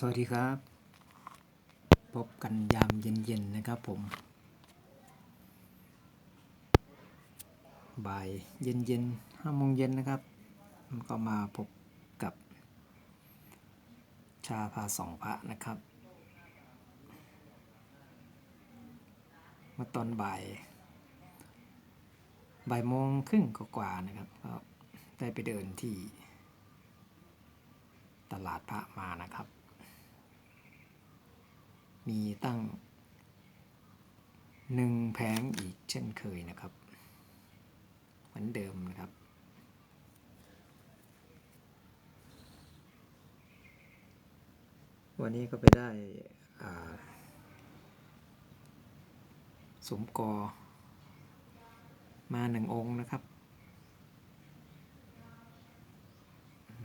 สวัสดีครับ พบกันยามเย็นๆนะครับผม บ่ายเย็นๆห้าโมงเย็นนะครับ ก็มาพบกับ ชาพาสองพระนะครับมื่อตอนบ่าย บ่ายโมงครึ่งกว่าๆนะครับก็ได้ไปเดินที่ ตลาดพระมานะครับ มีตั้งหนึ่งแผงอีกเช่นเคยนะครับ เหมือนเดิมนะครับ วันนี้ก็ไปได้สมกอมาหนึ่งองค์นะครับ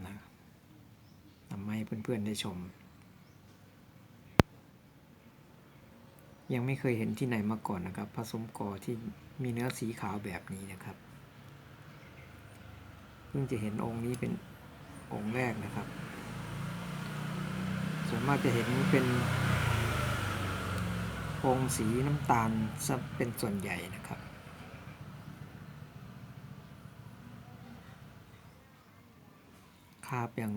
นะทำให้เพื่อนๆได้ชม ยังไม่เคยเห็นที่ไหนมาก่อนนะครับ ผสมกอที่มีเนื้อสีขาวแบบนี้นะครับ เพิ่งจะเห็นองค์นี้เป็นองค์แรกนะครับ ส่วนมากจะเห็นเป็นองค์สีน้ำตาลซะเป็นส่วนใหญ่นะครับคาบยัง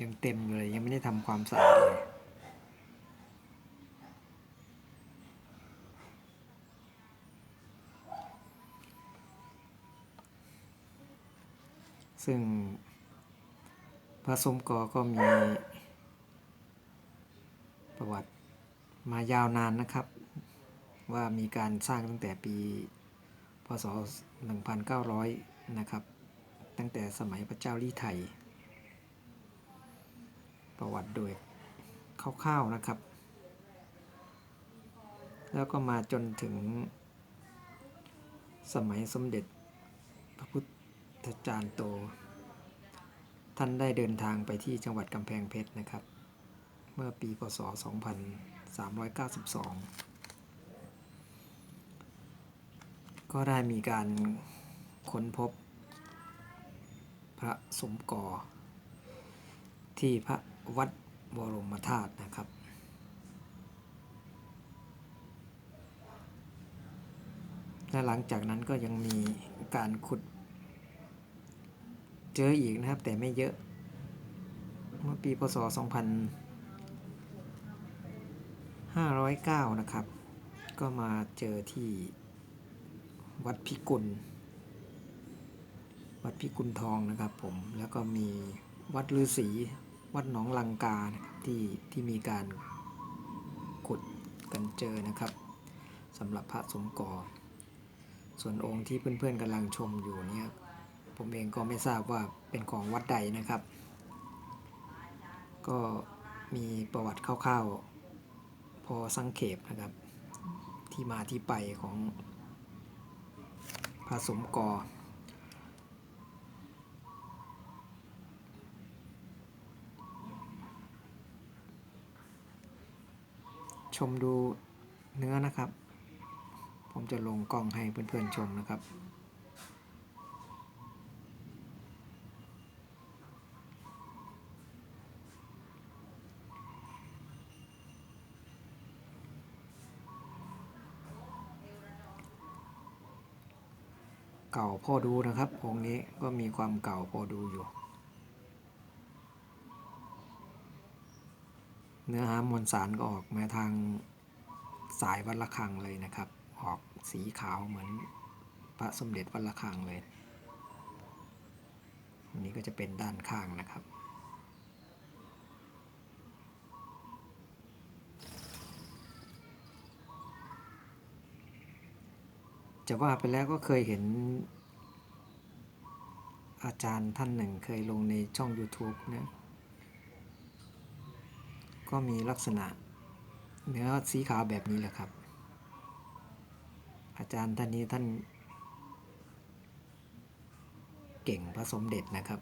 ยังเต็มอยู่เลยยังไม่ได้ทำความสะอาดเลย ซึ่งพระสมกอก็มีประวัติมายาวนานนะครับ ว่ามีการสร้างตั้งแต่ปี พศ 1900 นะครับ ตั้งแต่สมัยพระเจ้าลี่ไทย ประวัติโดยคร่าวๆนะครับ แล้วก็มาจนถึงสมัยสมเด็จพระพุทธ จารย์โต ท่านได้เดินทางไปที่จังหวัดกำแพงเพชรนะครับ เมื่อปีพศ 2392 ก็ได้มีการค้นพบ พระสมกอ ที่พระวัดบรมธาตุนะครับและหลังจากนั้นก็ยังมีการขุด เจออีกนะครับ แต่ไม่เยอะ เมื่อปีพศ 2509 นะครับ ก็มาเจอที่วัดพิกุล วัดพิกุลทองนะครับผม แล้วก็มีวัดฤาษีวัดหนองลังกานะครับที่ที่มีการขุดกันเจอนะครับสำหรับพระสมกอส่วนองค์ที่เพื่อนๆกำลังชมอยู่เนี่ย ผมเองก็ไม่ทราบว่าเป็นของวัดใดนะครับ ก็มีประวัติคร่าวๆ พอสังเขปนะครับ ที่มาที่ไปของพระสมกอชมดูเนื้อนะครับ ผมจะลงกล้องให้เพื่อนๆชมนะครับ เก่าพอดูนะครับ องค์นี้ก็มีความเก่าพอดูอยู่ เนื้อหามวลสารก็ออกมาทางสายวัดระฆังเลยนะครับ ออกสีขาวเหมือนพระสมเด็จวัดระฆังเลย อันนี้ก็จะเป็นด้านข้างนะครับ จะว่าไปแล้วก็เคยเห็น อาจารย์ท่านหนึ่งเคยลงในช่อง YouTube นะก็มีลักษณะเนื้อสีขาวแบบนี้แหละครับ อาจารย์ท่านนี้ท่าน เก่งพระสมเด็จนะครับ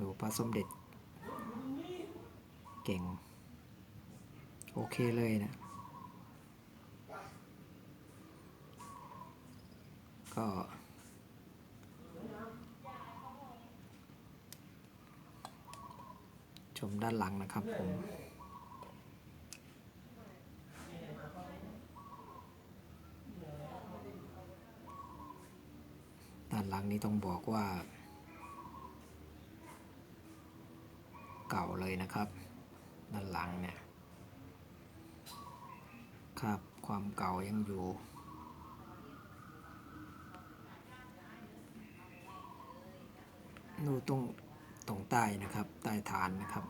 ดูพระสมเด็จ เก่ง โอเคเลยนะ ก็ชมด้านหลังนะครับผมด้านหลังนี้ต้องบอกว่า เก่าเลยนะครับ ด้านหลังเนี่ย ครับ ความเก่ายังอยู่ ดูตรงตรงใต้นะครับ ใต้ฐานนะครับ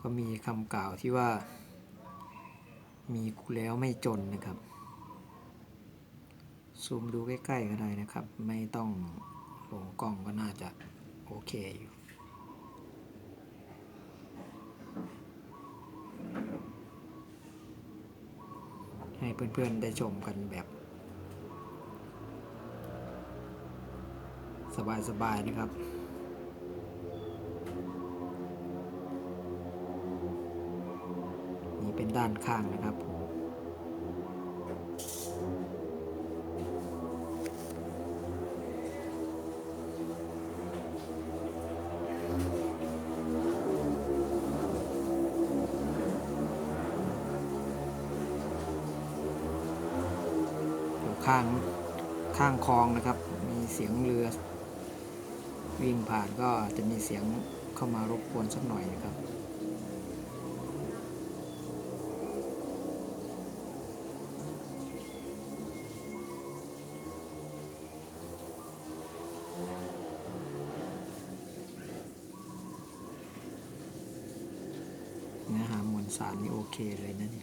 ก็มีคำกล่าวที่ว่า มีกูแล้วไม่จนนะครับ ซูมดูใกล้ๆก็ได้นะครับ ไม่ต้องลงกล้องก็น่าจะโอเคอยู่ให้เพื่อนๆได้ชมกันแบบ สบายๆนะครับนี่เป็นด้านข้างนะครับผม ข้างข้างคลองนะครับ มีเสียงเรือ วิ่งผ่านก็จะมีเสียงเข้ามารบกวนสักหน่อยนะครับเนื้อหามวลสารนี่โอเคเลยนะ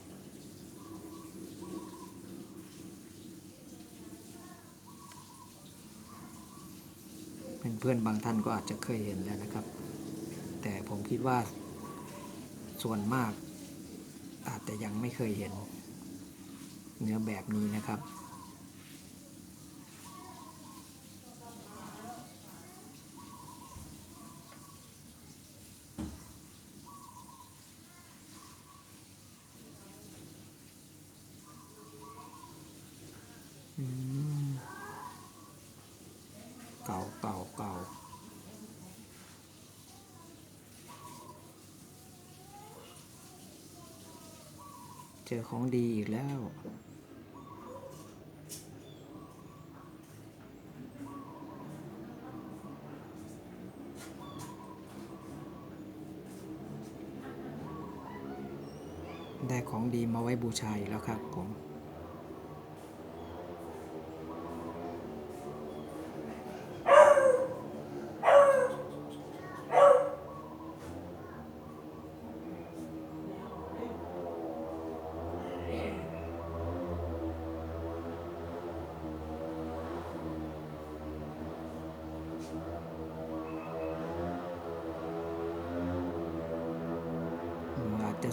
เพื่อนๆบางท่านก็อาจจะเคยเห็นแล้วนะครับ แต่ผมคิดว่าส่วนมากอาจจะยังไม่เคยเห็นเนื้อแบบนี้นะครับ อืม เก่าเก่าเก่าเจอของดีอีกแล้วได้ของดีมาไว้บูชาอีกแล้วครับผม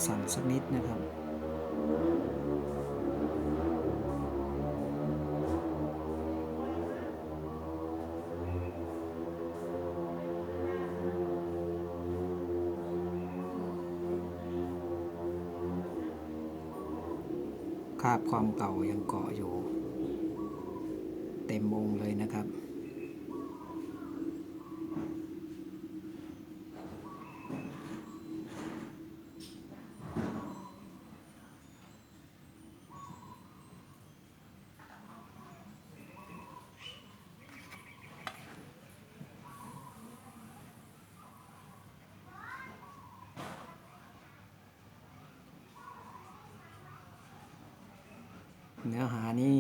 สั่นสักนิดนะครับ คาบความเก่ายังเกาะอยู่ เต็มองเลยนะครับ เนื้อหานี่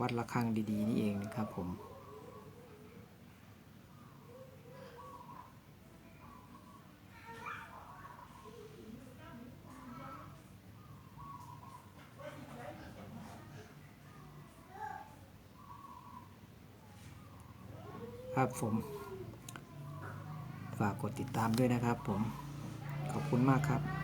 วัดระฆังดีๆ นี่เองนะครับผม ครับผม ฝากกดติดตามด้วยนะครับผม ขอบคุณมากครับ